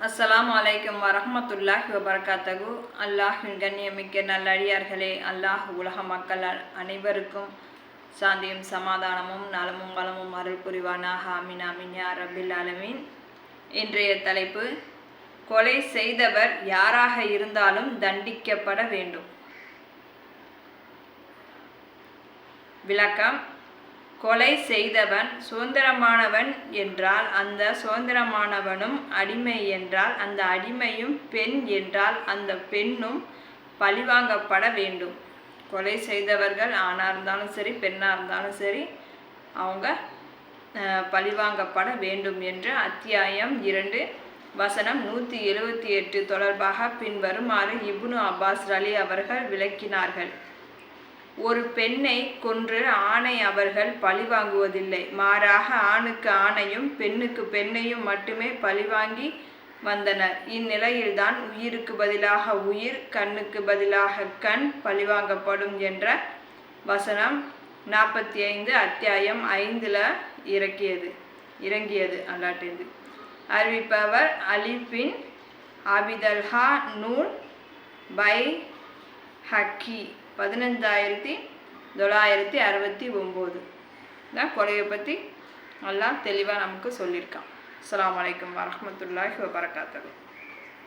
அஸ்லாம் அலைக்கும் வரமத்துல்லாஹி வபரகாத்தகு அல்லாஹின் கண்ணியமிக்க நல்லடியார்களே அல்லாஹ் உலக மக்கள் அ- அனைவருக்கும் சாந்தியும் சமாதானமும் நலமும் வளமும் அருள் புரிவானாக. அமின் அமின் யார் ரபில் அலமீன் இன்றைய தலைப்பு கொலை செய்தவர் யாராக இருந்தாலும் தண்டிக்கப்பட வேண்டும். விளக்கம் கொலை செய்தவன் சுதந்திரமானவன் என்றால் அந்த சுதந்திரமானவனும் அடிமை என்றால் அந்த அடிமையும் பெண் என்றால் அந்த பெண்ணும் பழிவாங்கப்பட வேண்டும். கொலை செய்தவர்கள் ஆணாக இருந்தாலும் சரி பெண்ணாக இருந்தாலும் சரி அவங்க பழிவாங்கப்பட வேண்டும் என்று அத்தியாயம் இரண்டு வசனம் நூற்றி எழுபத்தி எட்டு தொடர்பாக பின்வருமாறு இப்னு அப்பாஸ் அலி அவர்கள் விளக்கினார்கள். ஒரு பெண்ணை கொன்று ஆணை அவர்கள் பழிவாங்குவதில்லை மாறாக ஆணுக்கு ஆணையும் பெண்ணுக்கு பெண்ணையும் மட்டுமே பழிவாங்கி வந்தனர். இந்நிலையில்தான் உயிருக்கு பதிலாக உயிர் கண்ணுக்கு பதிலாக கண் பழிவாங்கப்படும் என்ற வசனம் நாற்பத்தி ஐந்து அத்தியாயம் ஐந்தில் இறக்கியது இறங்கியது அல்லாட்டியது அறிவிப்பவர் அலி பின் நூன் நூல் பை ஹக்கி. பதினஞ்சாயிரத்தி தொள்ளாயிரத்தி அறுபத்தி ஒம்பது. தான் கொலையை பற்றி நல்லா தெளிவாக நமக்கு சொல்லியிருக்கான். அஸ்ஸலாமு வலைக்கம் வரமத்துல்லாஹி வபரகாத்துஹு.